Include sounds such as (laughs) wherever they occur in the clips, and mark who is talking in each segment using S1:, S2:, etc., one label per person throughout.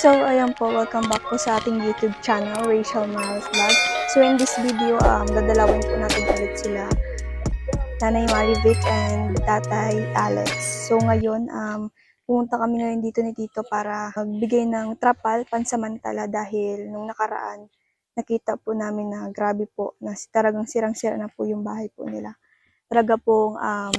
S1: So, ayan po, welcome back po sa ating YouTube channel, Rachel Miles Vlog. So, in this video, um, dadalawin po natin ulit sila, Nanay Marivic and Tatay Alex. So, ngayon, um, pumunta kami ngayon dito ni Tito para magbigay ng trapal pansamantala dahil nung nakaraan, nakita po namin na grabe po, na talagang sirang-sira na po yung bahay po nila. Talaga pong um,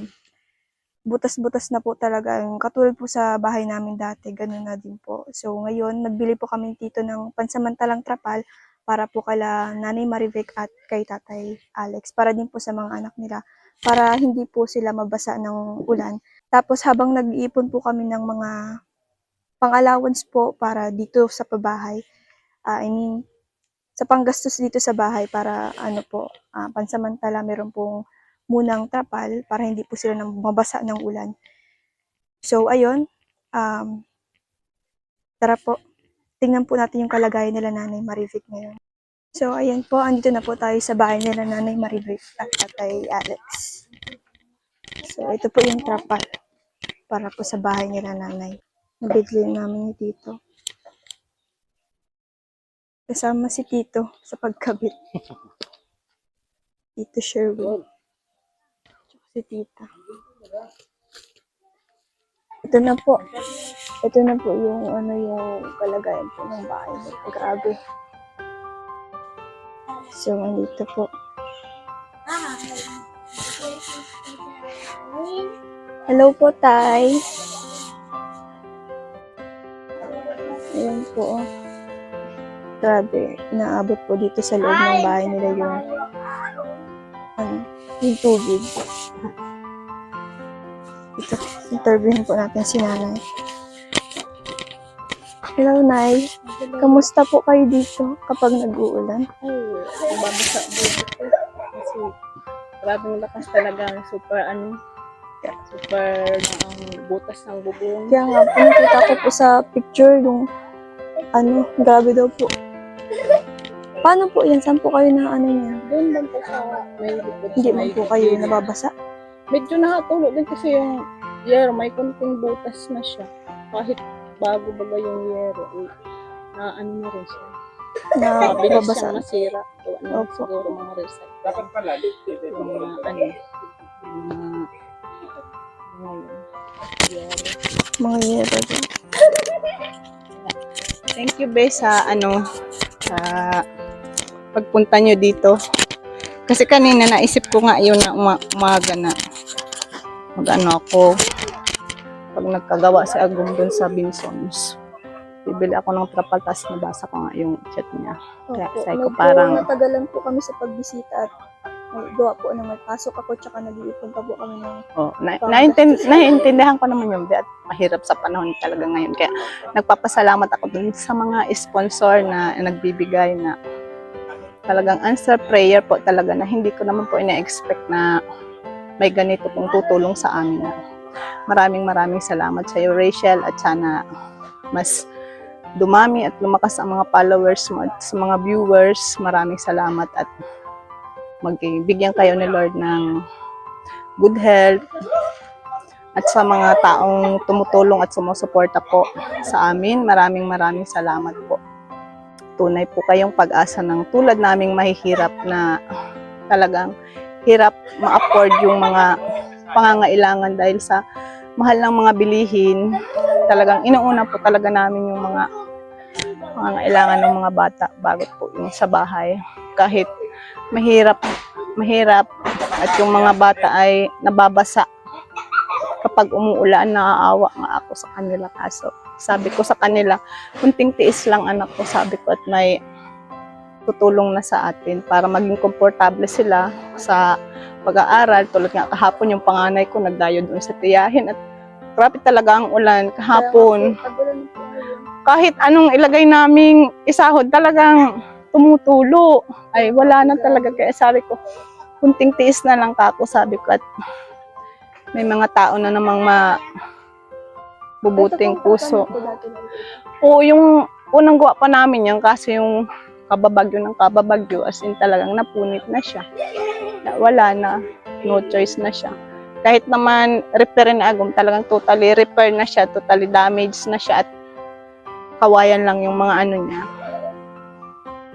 S1: butas-butas na po talaga. Katulad po sa bahay namin dati, ganun na din po. So ngayon, nagbili po kami dito ng pansamantalang trapal para po kala Nanay Marivic at kay Tatay Alex. Para din po sa mga anak nila. Para hindi po sila mabasa ng ulan. Tapos habang nag-iipon po kami ng mga pang-allowance po para dito sa pabahay. ah, I mean, sa panggastos dito sa bahay para ano po, ah, pansamantala meron pong munang trapal para hindi po sila nang mabasa ng ulan. So, ayun. Um, tara po. Tingnan po natin yung kalagayan nila Nanay Marivic ngayon. So, ayan po. Andito na po tayo sa bahay nila Nanay Marivic at Tatay Alex. So, ito po yung trapal para po sa bahay nila Nanay. Nabigli namin ni Tito. Kasama si Tito sa pagkabit. (laughs) Tito Sherwin si tita. Ito na po. Ito na po yung ano yung kalagayan po ng bahay. Grabe. So, andito po. Hello po, Tay. Ayan po. Grabe. Naabot po dito sa loob ng bahay nila yung ano, yung tubig. Interviewin po natin si nanay. Hello, Nay. Kamusta po kayo dito kapag nag-uulan?
S2: Ay, babasa dito. Kasi grabing lakas talaga. Super ano, super ang butas ng bubong.
S1: Kaya nga po, nakita ko po sa picture yung ano, grabe daw po. Paano po yan? Saan po kayo na ano niya?
S2: Doon lang po sa may.
S1: Hindi man po kayo nababasa?
S2: Medyo nakatulog din kasi yung yero, may konting butas na siya. Kahit bago baga yung yero, eh, na ano na rin siya.
S1: Na
S2: Mabilis siyang masira. Gawa na
S1: Opo.
S2: siguro mga reset.
S3: Dapat pala,
S2: Yung mga ano, yung mga yero.
S1: Mga yero din.
S2: Thank you, Be, sa ano, sa pagpunta nyo dito. Kasi kanina naisip ko nga yun na uma- umaga na mag-ano ako pag nagkagawa si Agum dun sa Binsons. Bibili ako ng trapal tapos nabasa ko nga yung chat niya. Kaya
S1: Opo.
S2: sabi ko parang-
S1: natagalan po kami sa pagbisita at gawa po na magpasok ako tsaka nag-iipon pa po kami ng
S2: Oh, na, naintin, naiintindihan ko naman yung at mahirap sa panahon talaga ngayon. Kaya nagpapasalamat ako dun sa mga sponsor na nagbibigay na talagang answer prayer po talaga na hindi ko naman po ina-expect na may ganito pong tutulong sa amin. Maraming maraming salamat sa iyo Rachel at sana mas dumami at lumakas ang mga followers mo at sa mga viewers. Maraming salamat at magbigyan kayo ni Lord ng good health at sa mga taong tumutulong at sumusuporta po sa amin. Maraming maraming salamat po. Tunay po kayong pag-asa ng tulad naming mahihirap na talagang hirap ma-afford yung mga pangangailangan dahil sa mahal ng mga bilihin. Talagang inuuna po talaga namin yung mga pangangailangan ng mga bata bago po yung sa bahay. Kahit mahirap, mahirap at yung mga bata ay nababasa kapag umuulan, naaawa nga ako sa kanila kaso sabi ko sa kanila, kunting tiis lang anak ko, sabi ko, at may tutulong na sa atin para maging komportable sila sa pag-aaral. Tulad nga kahapon yung panganay ko nagdayo doon sa tiyahin at grabe talaga ang ulan kahapon. Kahit anong ilagay naming isahod talagang tumutulo. Ay wala na talaga kaya sabi ko, kunting tiis na lang kako sabi ko at may mga tao na namang ma bubuting puso. Oo, yung unang gawa pa namin yan kasi yung kababagyo ng kababagyo as in talagang napunit na siya. Na- Wala na, no choice na siya. Kahit naman repair na agum, talagang totally repair na siya, totally damaged na siya at kawayan lang yung mga ano niya.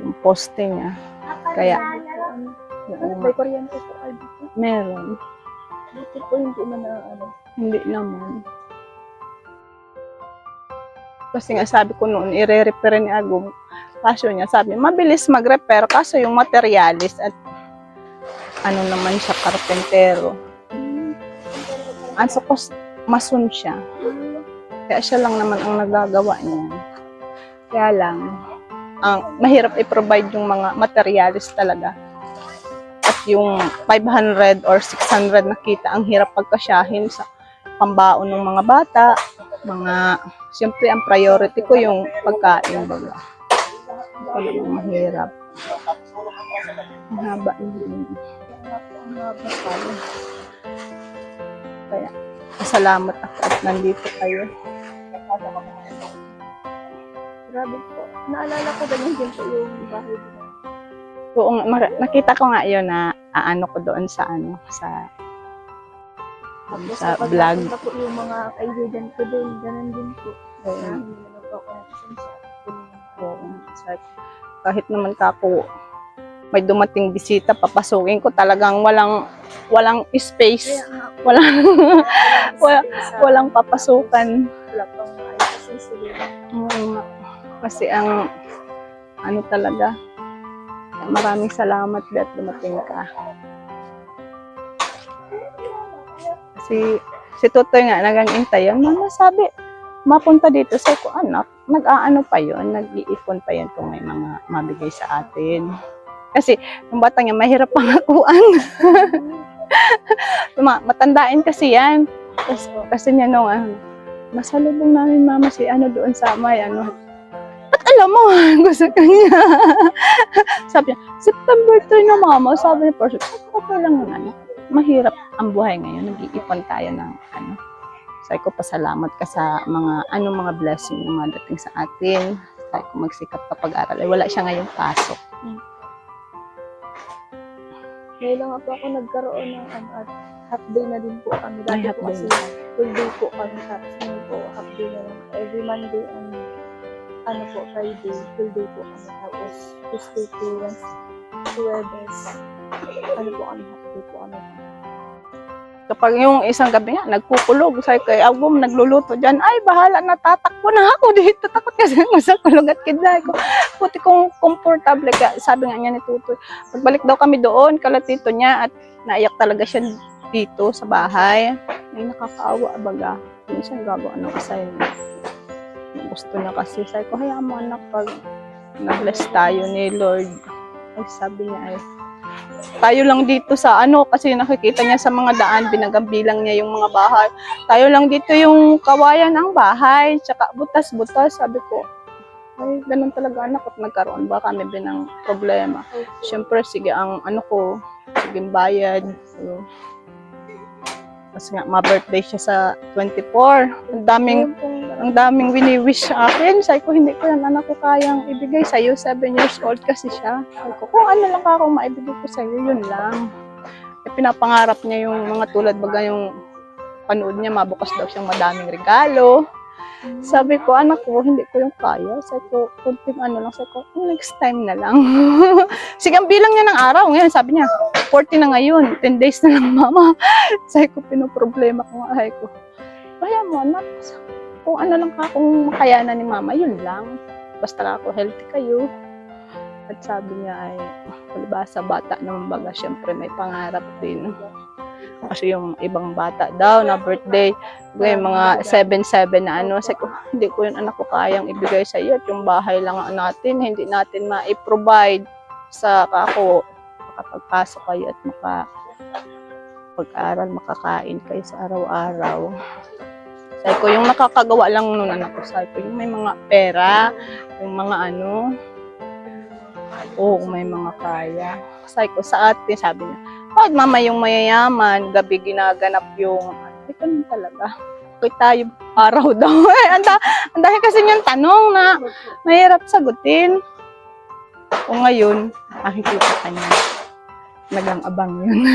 S2: Yung poste niya. Kaya,
S1: Ano, kuryente po
S2: meron.
S1: Dito po hindi na ano.
S2: Hindi naman. Kasi nga sabi ko noon, ire-repair ni Agum. Kaso niya, sabi, mabilis mag-repair. Kaso yung materialis at ano naman siya, karpentero. Ang sukos, masun siya. Kaya siya lang naman ang nagagawa niya. Kaya lang, ang mahirap i-provide yung mga materialis talaga. At yung 500 or 600 na kita, ang hirap pagkasyahin sa pambaon ng mga bata. Mga, siyempre ang priority ko yung pagkain baga. Ito mahirap. Ang haba yun. Kaya, masalamat ako at nandito kayo.
S1: Grabe po. Naalala ko ganyan din po yung bahay.
S2: Oo, nakita ko nga yun na aano ko doon sa ano, sa
S1: Tapos
S2: sa
S1: kapag
S2: vlog.
S1: napunta po yung mga kaibigan ko din, ganun din po.
S2: Oo.
S1: Hindi naman po ako nakasensya.
S2: Oo. Sa- kahit naman kako may dumating bisita, papasukin ko talagang walang walang space,
S1: po,
S2: walang wala, (laughs)
S1: sa-
S2: walang papasukan. Oo nga. Kasi ang ano talaga, maraming salamat at dumating ka. Kasi si Tutoy nga nagangintay yan, mama sabi, mapunta dito sa ko anak, nag-aano pa yon nag-iipon pa yon kung may mga mabigay sa atin. Kasi yung bata niya mahirap pangakuan. (laughs) Ma- Matandain kasi yan. Kasi, kasi niya nung ano, masalubong namin mama si ano doon sa may ano. At alam mo, (laughs) gusto kanya. (laughs) sabi niya, September 3 na mama. Sabi ni Portia, okay lang yun ano. Mahirap ang buhay ngayon. Nag-iipon tayo ng ano. Sabi ko, pasalamat ka sa mga, ano mga blessing na mga dating sa atin. Sabi ko, magsikap ka pag-aral. Eh, wala siya ngayong pasok.
S1: Ngayon lang po ako nagkaroon ng ano, at half day na din po kami.
S2: Ay,
S1: Dati
S2: half
S1: po
S2: day.
S1: kasi full day po kami. Tapos ngayon po half day na lang. Every Monday and ano po, Friday, full day po kami. Tapos Tuesday to Wednesday, ano po kami, day po kami.
S2: Kapag yung isang gabi nga, nagkukulog, sabi ko, "Eh, Agum, nagluluto dyan, ay, bahala na, tatakbo na ako dito. Takot kasi (laughs) ako sa kulog at kidlay ko. Puti kong komportable ka. Sabi nga niya ni Tutoy, pagbalik daw kami doon, kalatito niya, at naiyak talaga siya dito sa bahay. Ay, nakakaawa, baga. Minsan gagawa ng assignment. Gusto niya kasi. Sabi ko, hayaan mo anak, pag na-bless tayo ni Lord. Ay, sabi niya ay, tayo lang dito sa ano kasi nakikita niya sa mga daan binagambilang niya yung mga bahay. Tayo lang dito yung kawayan ng bahay tsaka butas-butas sabi ko. Ay ganun talaga anak at nagkaroon ba kami din ng problema? Syempre sige ang ano ko sige bayad. So, kasi nga ma-birthday siya sa 24 ang daming ang daming wini-wish sa akin. Sabi ko, hindi ko yan anak ko kayang ibigay sa'yo. 7 years old kasi siya. Sabi ko, kung ano lang akong maibigay ko sa'yo, yun lang. Eh, pinapangarap niya yung mga tulad baga yung panood niya, mabukas daw siyang madaming regalo. Sabi ko, anak ko, hindi ko yung kaya. Sabi ko, kunting ano lang. Sabi ko, next time na lang. (laughs) Sige, ang bilang niya ng araw. Ngayon, sabi niya, 40 na ngayon. 10 days na lang, (laughs) mama. Sabi ko, pinoproblema ko nga. Sabi ko, kaya mo, anak. Kung ano lang ka, kung makayanan ni mama, yun lang. Basta ako healthy kayo. At sabi niya ay, palibasa bata naman baga, syempre may pangarap din. Kasi yung ibang bata daw na birthday, yung mga 7-7 na ano, sabi ko, hindi ko yun anak ko kayang ibigay sa iyo at yung bahay lang ang natin, hindi natin ma-provide sa kako makapagpasok kayo at maka pag-aral, makakain kayo sa araw-araw. Sabi ko, yung nakakagawa lang nun anak ko, sabi ko, yung may mga pera, yung mga ano, oo, may mga kaya. Sabi ko, sa atin, sabi niya, bakit mama yung mayayaman, gabi ginaganap yung, ay, ganun talaga. Okay tayo, araw daw. (laughs) Eh, ang, da- ang dahil kasi yung tanong na mahirap sagutin. O ngayon, nakikita ka niya. Nagang-abang yun. (laughs)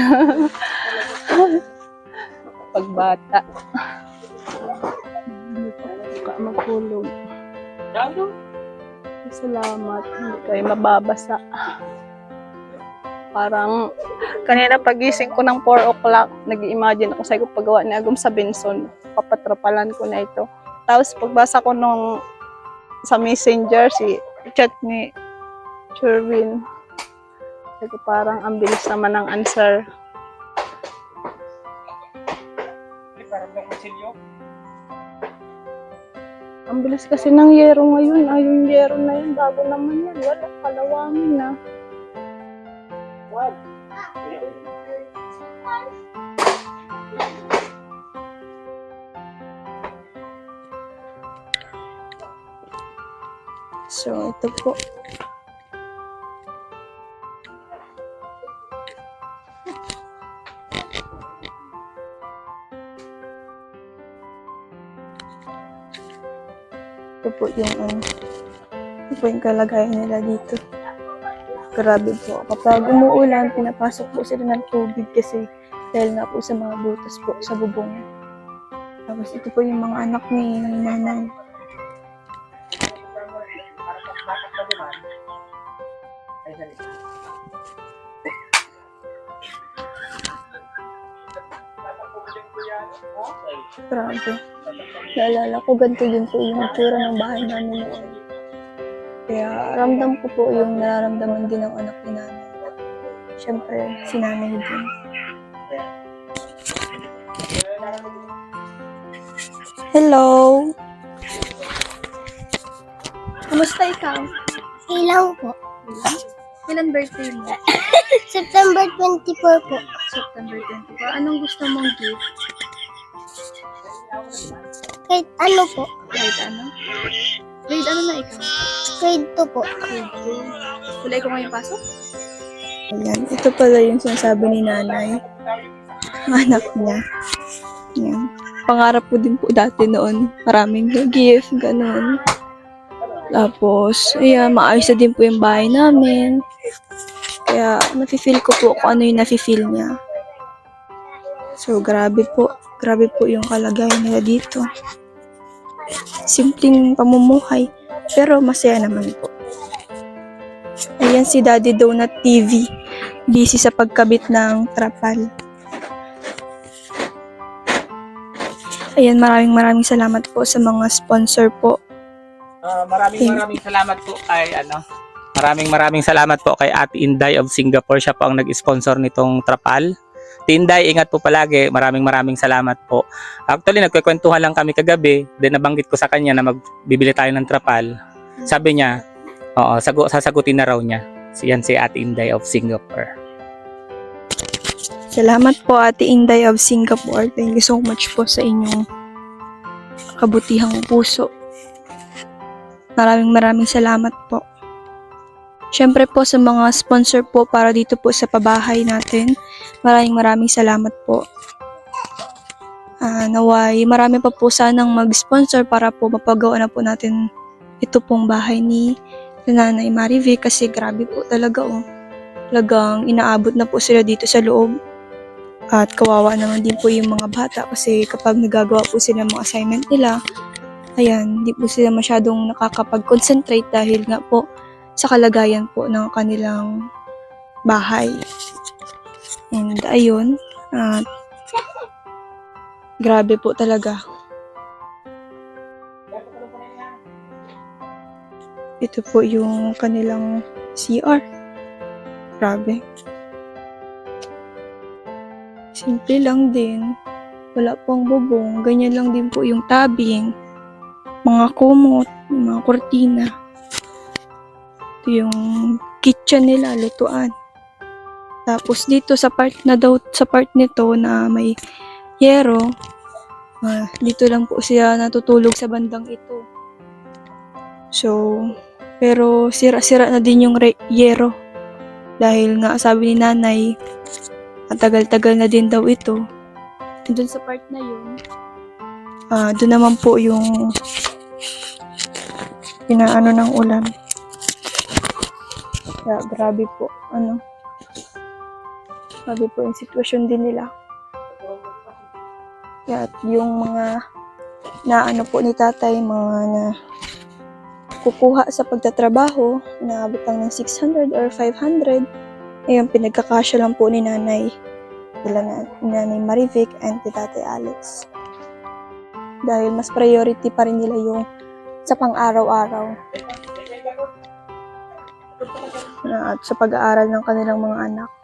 S2: Pagbata. Ka magkulog. Salamat. Hindi kayo mababasa. Parang kanina pagising ko ng 4 o'clock, nag-imagine ako sa ko paggawa ni Agum sa Benson. Papatrapalan ko na ito. Tapos pagbasa ko nung sa messenger, si chat ni Sherwin. Ko parang ang bilis naman ng answer. Ang bilis kasi ng yero ngayon. Ay, yung yero na yun, bago naman yan. Wala, kalawangin na.
S1: So, ito po. Po yung ano. Ito po yung kalagayan nila dito. Grabe po. Kapag umuulan, pinapasok po sila ng tubig kasi dahil nga po sa mga butas po sa bubong. Tapos ito po yung mga anak ni nanay. Naalala ko, ganito din po yung itsura ng bahay namin noon. Kaya ramdam ko po yung nararamdaman din ng anak ni nanay. Siyempre, si nanay din. Hello! Kumusta ikaw?
S3: Ilang po?
S1: Kailan birthday mo? (laughs)
S3: September 24 po.
S1: September 24. Anong gusto mong gift?
S3: Kahit ano po?
S1: Grade ano? Grade ano na ikaw?
S3: Grade 2 po.
S1: Grade 2. Wala ikaw ngayon pasok? Ayan, ito pala yung sinasabi ni nanay. Anak niya. Ayan. Pangarap ko din po dati noon. Maraming gift, ganun. Tapos, ayan, maayos na din po yung bahay namin. Kaya, nafe-feel ko po kung ano yung nafe-feel niya. So, grabe po. Grabe po yung kalagayan nila dito. Simpleng pamumuhay. Pero masaya naman po. Ayan si Daddy Donut TV. Busy sa pagkabit ng trapal. Ayan, maraming maraming salamat po sa mga sponsor po.
S4: Ah, maraming
S1: Thank-
S4: maraming salamat po kay ano. Maraming maraming salamat po kay Ate Inday of Singapore. Siya po ang nag-sponsor nitong trapal. Ate Inday, ingat po palagi. Maraming maraming salamat po. Actually, nagkwekwentuhan lang kami kagabi. Then nabanggit ko sa kanya na magbibili tayo ng trapal. Sabi niya, oo, sagu- sasagutin na raw niya. Yan si Ate Inday of Singapore.
S1: Salamat po Ate Inday of Singapore. Thank you so much po sa inyong kabutihang puso. Maraming maraming salamat po. Siyempre po sa mga sponsor po para dito po sa pabahay natin. Maraming maraming salamat po. Ah, naway, marami pa po sanang mag-sponsor para po mapagawa na po natin ito pong bahay ni Nanay Marivic kasi grabe po talaga oh. Talagang inaabot na po sila dito sa loob. At kawawa naman din po yung mga bata kasi kapag nagagawa po sila ng mga assignment nila, ayan, hindi po sila masyadong nakakapag-concentrate dahil nga po sa kalagayan po ng kanilang bahay. And ayun, at grabe po talaga. Ito po yung kanilang CR. Grabe. Simple lang din. Wala pong bubong. Ganyan lang din po yung tabing. Mga kumot, mga kortina. Yung kitchen nila, lutuan. Tapos dito sa part na daw, sa part nito na may yero, ah, dito lang po siya natutulog sa bandang ito. So, pero sira-sira na din yung re- yero. Dahil nga sabi ni nanay, matagal-tagal na din daw ito. And sa part na yun, ah doon naman po yung pinaano ng ulan. Kaya grabe po, ano, grabe po yung sitwasyon din nila. Kaya yung mga na ano po ni tatay, mga na kukuha sa pagtatrabaho, naabot lang ng 600 or 500. Ayun, pinagkakasya lang po ni nanay. Sila na, ni nanay Marivic and ni tatay Alex. Dahil mas priority pa rin nila yung sa pang-araw-araw at sa pag-aaral ng kanilang mga anak.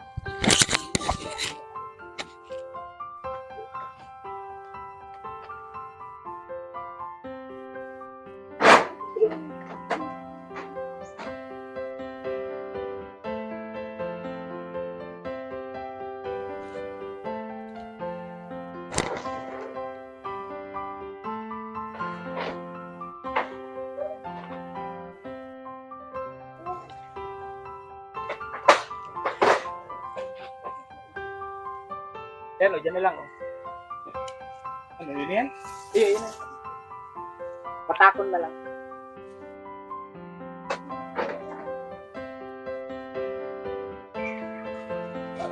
S4: Ba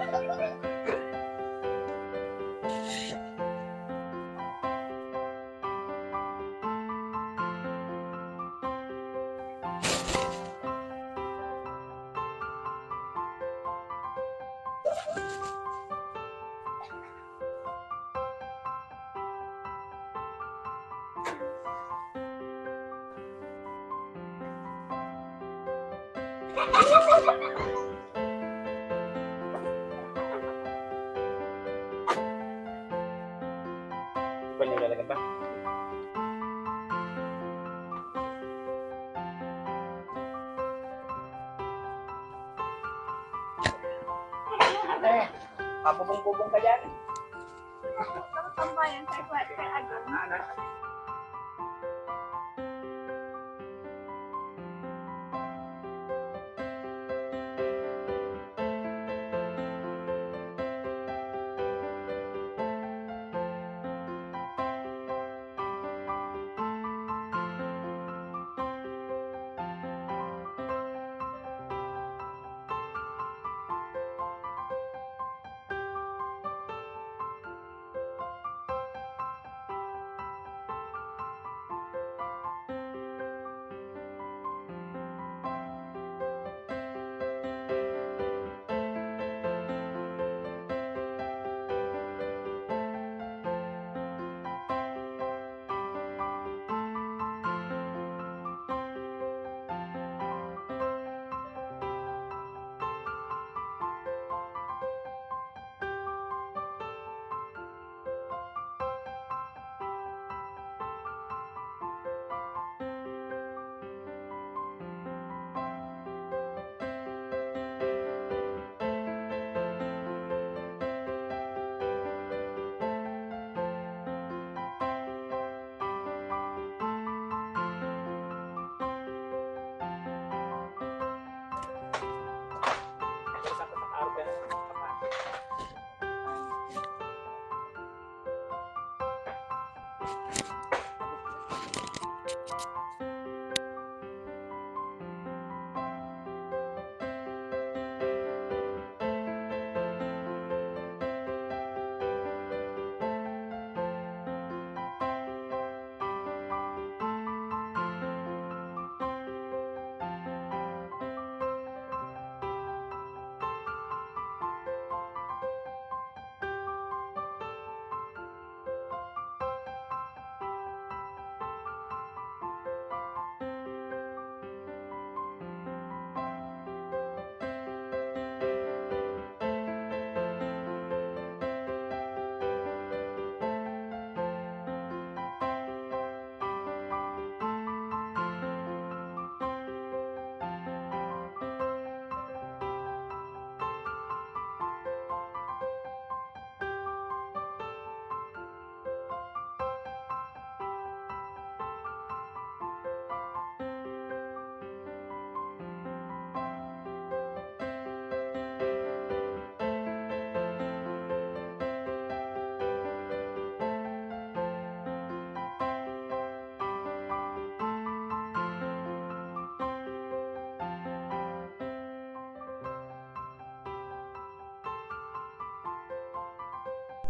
S4: (laughs)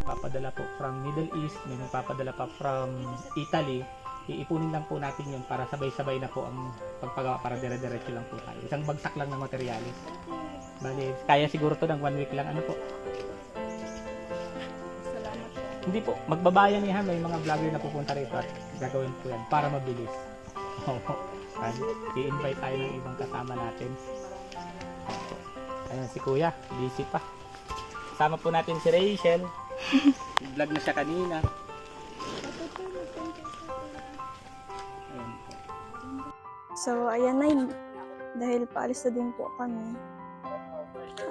S4: papadala po from Middle East, may nagpapadala pa from Italy, iipunin lang po natin yun para sabay-sabay na po ang pagpagawa para dire-diretso lang po tayo. Isang bagsak lang ng materyales. Bali, kaya siguro to ng one week lang. Ano po?
S1: Salamat.
S4: Hindi po, magbabayan niya. May mga vlogger na pupunta rito at gagawin po yan para mabilis. (laughs) I-invite tayo ng ibang kasama natin. Ayan si Kuya, busy pa. Kasama po natin si Rachel. Vlog na siya kanina.
S1: So, ayan na yun. Dahil paalis na din po kami.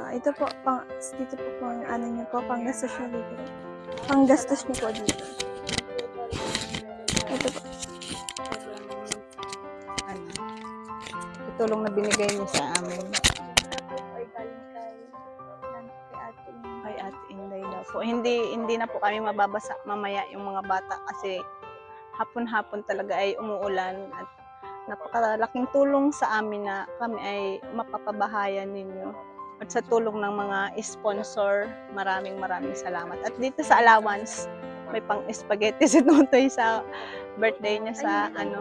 S1: Ah, ito po, pang, dito po pang ano niyo po, pang gastos niyo dito. Pang gastos niyo po dito. Ito po.
S2: Ano? Tulong na binigay niyo sa amin. Po. Hindi, hindi na po kami mababasa mamaya yung mga bata kasi hapon-hapon talaga ay umuulan at napakalaking tulong sa amin na kami ay mapapabahayan ninyo. At sa tulong ng mga sponsor, maraming maraming salamat. At dito sa allowance, may pang spaghetti (laughs) si Totoy sa birthday niya sa ano,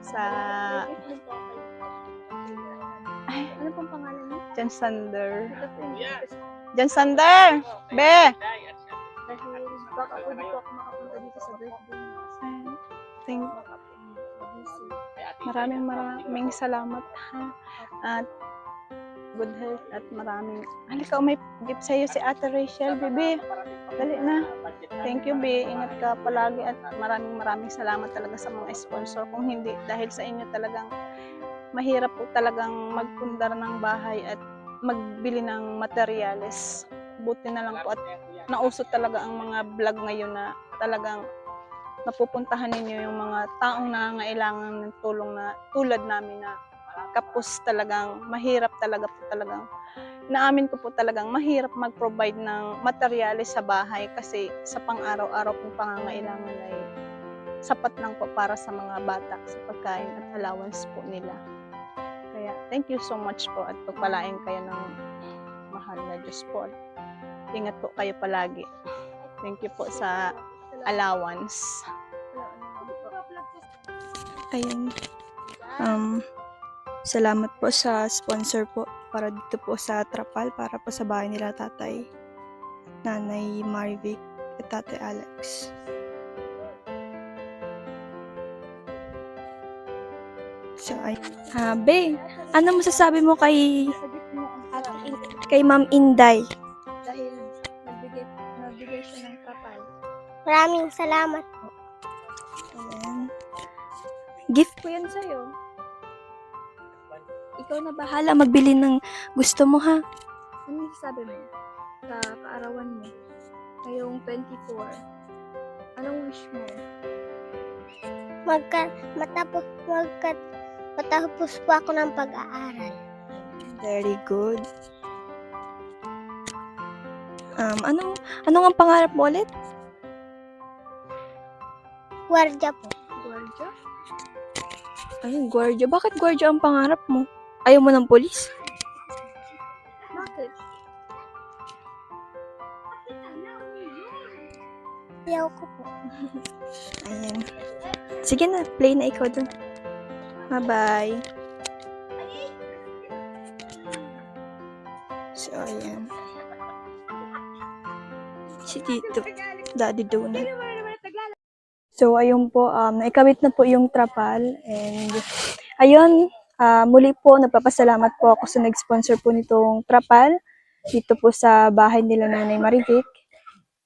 S2: sa
S1: Ay, ano pong pangalan niya?
S2: Jan Sander.
S4: Yeah.
S2: Jan Sander! Be! Thank. Maraming maraming salamat ha. At good health at maraming halika may gift sa iyo si Ate Rachel, baby. Dali na. Thank you, Bi. Ingat ka palagi at maraming maraming salamat talaga sa mga sponsor. Kung hindi, dahil sa inyo talagang mahirap po talagang magpundar ng bahay at magbili ng materyales. Buti na lang po at nauso talaga ang mga vlog ngayon na talagang napupuntahan ninyo yung mga taong nangangailangan ng tulong na tulad namin na kapos talagang mahirap talaga po talagang naamin ko po talagang mahirap mag-provide ng materyales sa bahay kasi sa pang-araw-araw pong pangangailangan ay sapat lang po para sa mga bata sa pagkain at allowance po nila. Kaya thank you so much po at pagpalain kayo ng mahal na Diyos po. At ingat po kayo palagi. Thank you po sa allowance.
S1: Ayun. Um, salamat po sa sponsor po para dito po sa Trapal, para po sa bahay nila tatay, nanay Marivic at tatay Alex. So, ay, ah, Be, ano masasabi mo kay kay Ma'am Inday? Dahil nagbigay, nagbigay siya ng trapal.
S3: Maraming salamat po.
S1: Ayan. Gift ko yan sa'yo. Ikaw na bahala magbili ng gusto mo ha. Ano sabi mo? Sa kaarawan mo. Ngayong 24. Anong wish mo?
S3: Magka, matapos, magka, matapos po ako ng pag-aaral.
S1: Very good. Um, anong, anong ang pangarap mo ulit?
S3: Guardia po.
S1: Guardia? Ayun, guardia. Bakit guardia ang pangarap mo? Ayaw mo ng polis? Bakit?
S3: Ayaw ko po. (laughs)
S1: Ayan. Sige na, play na ikaw dun. Bye-bye. So, ayan. Si Tito. Daddy Donut. So, ayun po, um, naikabit na po yung trapal. And, ayun, ah, muli po, nagpapasalamat po ako sa nag-sponsor po nitong trapal. Dito po sa bahay nila Nanay Marivic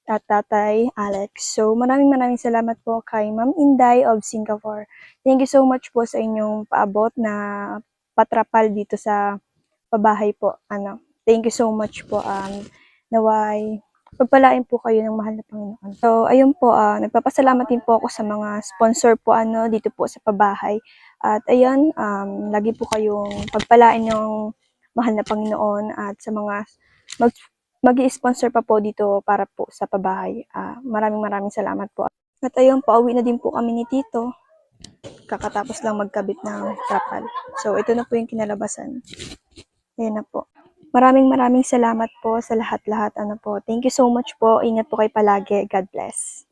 S1: at Tatay Alex. So, maraming maraming salamat po kay Ma'am Inday of Singapore. Thank you so much po sa inyong paabot na patrapal dito sa pabahay po. Ano, thank you so much po. Um, naway, pagpalain po kayo ng mahal na Panginoon. So, ayun po, ah, nagpapasalamat din po ako sa mga sponsor po ano, dito po sa pabahay. At ayun, um, lagi po kayong pagpalain ng mahal na Panginoon at sa mga mag mag sponsor pa po dito para po sa pabahay. Ah, maraming maraming salamat po. At ayun, pauwi na din po kami ni Tito. Kakatapos lang magkabit ng trapal. So, ito na po yung kinalabasan. Ayan na po. Maraming maraming salamat po sa lahat-lahat. Ano po. Thank you so much po. Ingat po kayo palagi. God bless.